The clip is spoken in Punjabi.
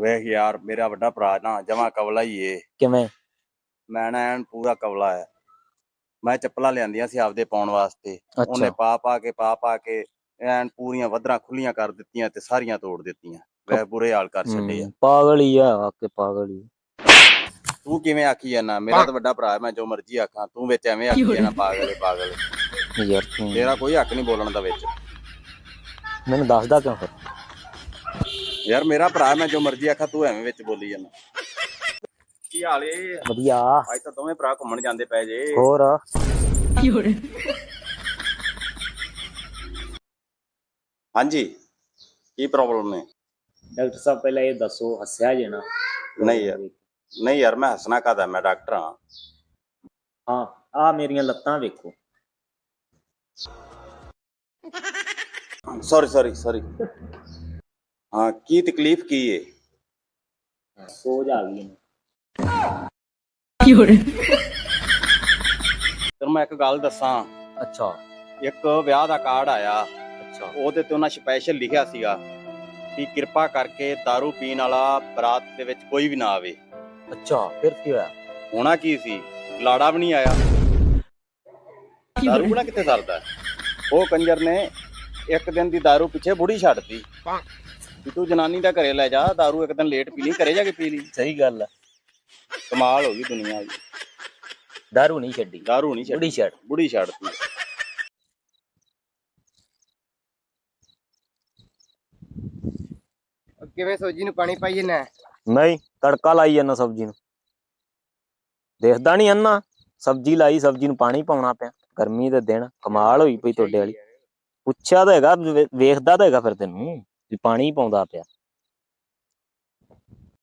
ਵੇਖ ਯਾਰ ਮੇਰਾ ਵੱਡਾ ਭਰਾ ਨਾ ਜਮਾ ਕਵਲਾ ਹੀ ਏ। ਕਿਵੇਂ? ਮੈਂ ਨਾ ਐਨ ਪੂਰਾ ਕਵਲਾ ਹੈ। ਮੈਂ ਚੱਪਲਾਂ ਲਿਆਂਦੀਆਂ ਸੀ ਆਪਦੇ ਪਾਉਣ ਵਾਸਤੇ। ਉਹਨੇ ਪਾ ਪਾ ਕੇ ਪਾ ਪਾ ਕੇ ਐਨ ਪੂਰੀਆਂ ਵੱਧਰਾਂ ਖੁੱਲੀਆਂ ਕਰ ਦਿੱਤੀਆਂ ਤੇ ਸਾਰੀਆਂ ਤੋੜ ਦਿੱਤੀਆਂ। ਵੇ ਬੁਰੇ ਹਾਲ ਕਰ ਛੱਡੇ ਆ। ਪਾਗਲ ਹੀ ਆ ਵਾਕੇ ਪਾਗਲ ਹੀ। ਤੂੰ ਕਿਵੇਂ ਆਖੀ ਜਾਂਦਾ? ਮੇਰਾ ਤਾਂ ਵੱਡਾ ਭਰਾ ਹੈ, ਮੈਂ ਜੋ ਮਰਜ਼ੀ ਆਖਾਂ। ਤੂੰ ਵਿੱਚ ਐਵੇਂ ਆਖੀ ਜਾਂਦਾ ਪਾਗਲ ਪਾਗਲ। ਯਾਰ ਤੂੰ। ਤੇਰਾ ਕੋਈ ਹੱਕ ਨਹੀਂ ਬੋਲਣ ਦਾ ਵਿੱਚ। ਮੈਨੂੰ ਦੱਸਦਾ ਕਿਉਂ ਫਿਰ? ਯਾਰ ਮੇਰਾ ਭਰਾ ਹੈ, ਮੈਂ ਜੋ ਮਰਜ਼ੀ ਆਖਾਂ ਤੂੰ ਐਵੇਂ ਵਿੱਚ ਬੋਲੀ ਜਾਂਦਾ। ਕੀ ਹਾਲ ਏ? ਵਧੀਆ। ਅੱਜ ਤਾਂ ਦੋਵੇਂ ਭਰਾ ਘੁੰਮਣ ਜਾਂਦੇ ਪਏ ਜੇ। ਹੋਰ? ਹਾਂਜੀ ਕੀ ਪ੍ਰੋਬਲਮ ਨੇ? ਡਾਕਟਰ ਸਾਹਿਬ ਪਹਿਲਾਂ ਇਹ ਦੱਸੋ ਹੱਸਿਆ ਜੇ ਨਾ। ਨਹੀਂ ਯਾਰ ਨਹੀਂ ਯਾਰ ਮੈਂ ਹੱਸਣਾ ਕਾਦਾ ਮੈਂ ਡਾਕਟਰ ਹਾਂ। ਹਾਂ ਆ ਮੇਰੀਆਂ ਲੱਤਾਂ ਵੇਖੋ। ਸੌਰੀ ਸੌਰੀ ਸੌਰੀ ਹਾਂ ਕੀ ਤਕਲੀਫ ਕੀ ਏ ਸੋਜ ਆ ਗਈ ਇਹਨੂੰ ਤੈਨੂੰ ਮੈਂ ਇੱਕ ਗੱਲ ਦੱਸਾਂ ਅੱਛਾ ਇੱਕ ਵਿਆਹ ਦਾ ਕਾਰਡ ਆਇਆ ਅੱਛਾ ਉਹਦੇ ਤੇ ਉਹਨਾਂ ਸਪੈਸ਼ਲ ਲਿਖਿਆ ਸੀਗਾ ਕਿ ਕਿਰਪਾ ਕਰਕੇ दारू ਪੀਣ ਵਾਲਾ ਬਰਾਤ ਦੇ ਵਿੱਚ ਕੋਈ ਵੀ ਨਾ ਆਵੇ ਅੱਛਾ ਫਿਰ ਕੀ ਹੋਇਆ ਹੋਣਾ ਕੀ ਸੀ ਲਾੜਾ ਵੀ ਨਹੀਂ ਆਇਆ दारू ਬਣਾ ਕਿੱਥੇ ਸਰਦਾ ਹੈ? ਉਹ ਕੰਜਰ ਨੇ ਇੱਕ ਦਿਨ ਦੀ दारू ਪਿੱਛੇ ਬੁੜੀ ਛੱਡਤੀ ਕਿ ਤੂੰ ਜਨਾਨੀ ਦਾ ਘਰੇ ਲੈ ਜਾ दारू ਇੱਕ ਦਿਨ ਲੇਟ ਪੀ ਲਈ ਘਰੇ ਜਾ ਕੇ ਪੀ ਲਈ ਸਹੀ ਗੱਲ ਆ ਕਮਾਲ ਹੋ ਗਈ ਦੁਨੀਆ ਦੀ ਦਾਰੂ ਨਹੀਂ ਛੱਡੀ दारू ਨਹੀਂ ਛੱਡੀ ਬੁੜੀ ਛੱਡ ਬੁੜੀ ਛੱਡਤੀ ਕਿਵੇਂ ਸੋਜੀ ਨੂੰ ਪਾਣੀ ਪਾਈਏ ਨਾ ਨਹੀਂ ਤੜਕਾ ਲਾਈ ਜਾਂਦਾ ਸਬਜ਼ੀ ਨੂੰ ਦੇਖਦਾ ਨਹੀਂ ਅੰਨਾ ਸਬਜ਼ੀ ਲਾਈ ਸਬਜ਼ੀ ਨੂੰ ਪਾਣੀ ਪਾਉਣਾ ਪਿਆ ਗਰਮੀ ਦੇ ਦਿਨ ਕਮਾਲ ਹੋਈ ਪਈ ਤੁਹਾਡੇ ਵਾਲੀ ਪੁੱਛਿਆ ਤਾਂ ਹੈਗਾ ਵੇ- ਵੇਖਦਾ ਤਾਂ ਹੈਗਾ ਫਿਰ ਤੈਨੂੰ ਵੀ ਪਾਣੀ ਪਾਉਂਦਾ ਪਿਆ।